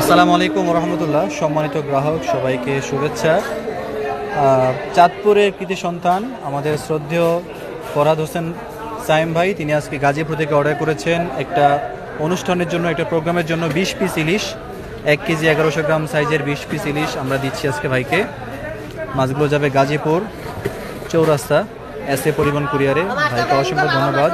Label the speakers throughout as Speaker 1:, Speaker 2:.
Speaker 1: আসসালামু আলাইকুম রহমতুল্লাহ সম্মানিত গ্রাহক, সবাইকে শুভেচ্ছা। চাঁদপুরের কৃতি সন্তান, আমাদের শ্রদ্ধেয় ফরাদ হোসেন সাইম ভাই, তিনি আজকে গাজীপুর থেকে অর্ডার করেছেন একটা অনুষ্ঠানের জন্য, একটা প্রোগ্রামের জন্য বিশ পিস ইলিশ, এক কেজি এগারোশো গ্রাম সাইজের বিশ পিস ইলিশ আমরা দিচ্ছি আজকে ভাইকে। মাছগুলো যাবে গাজীপুর চৌরাস্তা, এস এ পরিবহন কুরিয়ারে। ভাইকে অসংখ্য ধন্যবাদ।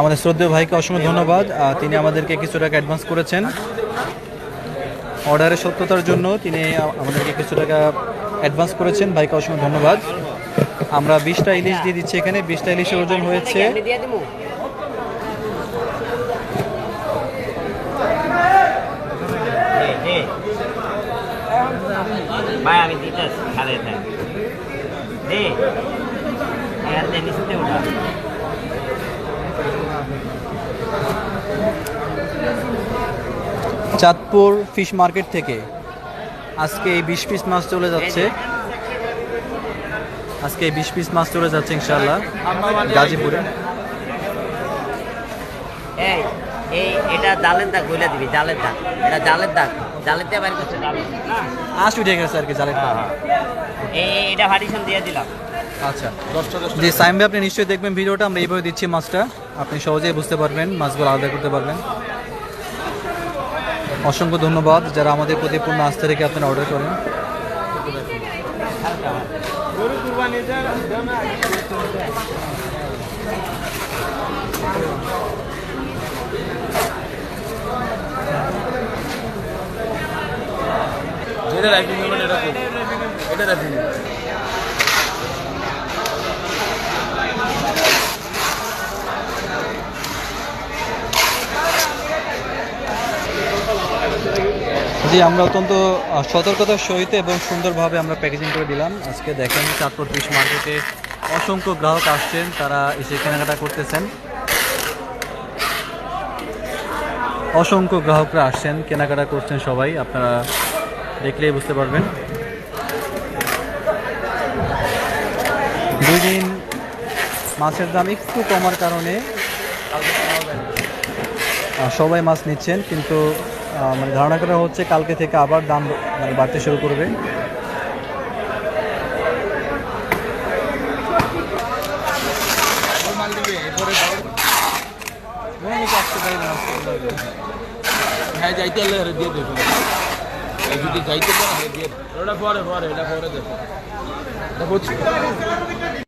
Speaker 1: আমাদের শ্রদ্ধেয় ভাইকে অসংখ্য ধন্যবাদ। তিনি আমাদেরকে কিছু টাকা অ্যাডভান্স করেছেন। অর্ডারের সত্যতার জন্য তিনি আমাদেরকে কিছু টাকা অ্যাডভান্স করেছেন। ভাইকে অসংখ্য ধন্যবাদ। আমরা বিশটা ইলিশ দিয়ে দিচ্ছি এখানে। বিশটা ইলিশের ওজন হয়েছে।
Speaker 2: ভাই, আমি দিতেছি
Speaker 1: চাঁদপুর ফিশ মার্কেট থেকে। আজকে এই বিশ পিস মাছ চলে যাচ্ছে। আজকে এই বিশ পিস মাছ চলে যাচ্ছে ইনশাল্লাহ গাজীপুরে।
Speaker 2: এই এই এটা জালের দাগ বইলা দিবি জালের দাগ। এটা জালের দাগ। দিয়ে বাইর করছে?
Speaker 1: আশ উঠে গেছে আর কি জালের।
Speaker 2: এই এই- এটা ভারিশন দিয়ে দিলাম।
Speaker 1: আচ্ছা। জি সাইম ভাই আপনি নিশ্চয়ই দেখবেন ভিডিওটা আমরা এইভাবে দিচ্ছি মাছটা। আপনি সহজেই বুঝতে পারবেন মাছগুলো আলাদা করতে পারবেন। অসংখ্য ধন্যবাদ যারা আমাদের প্রতি পূর্ণ আস্থা রেখে আপনারা অর্ডার করেন।
Speaker 3: এটা রাইফিং এটা? এটা রাইফিং
Speaker 1: জি, আমরা অত্যন্ত সতর্কতার সহিত এবং সুন্দরভাবে আমরা প্যাকেজিং করে দিলাম। আজকে দেখেন চাঁদপুর ফিশ মার্কেটে অসংখ্য গ্রাহক আসছেন, তারা এসে কেনাকাটা করতেছেন। অসংখ্য গ্রাহকরা আসছেন, কেনাকাটা করছেন সবাই। আপনারা দেখলেই বুঝতে পারবেন। দুই দিন মাছের দাম একটু কমার কারণে সবাই মাছ নিচ্ছেন, কিন্তু মানে ধারণা করা হচ্ছে কালকে থেকে আবার দাম মানে বাড়তে শুরু করবে।
Speaker 3: হ্যাঁ যাইতে দিয়ে যদি যাইতে পারে এটা ওটা পরে পরে এটা পরে দেখো। এটা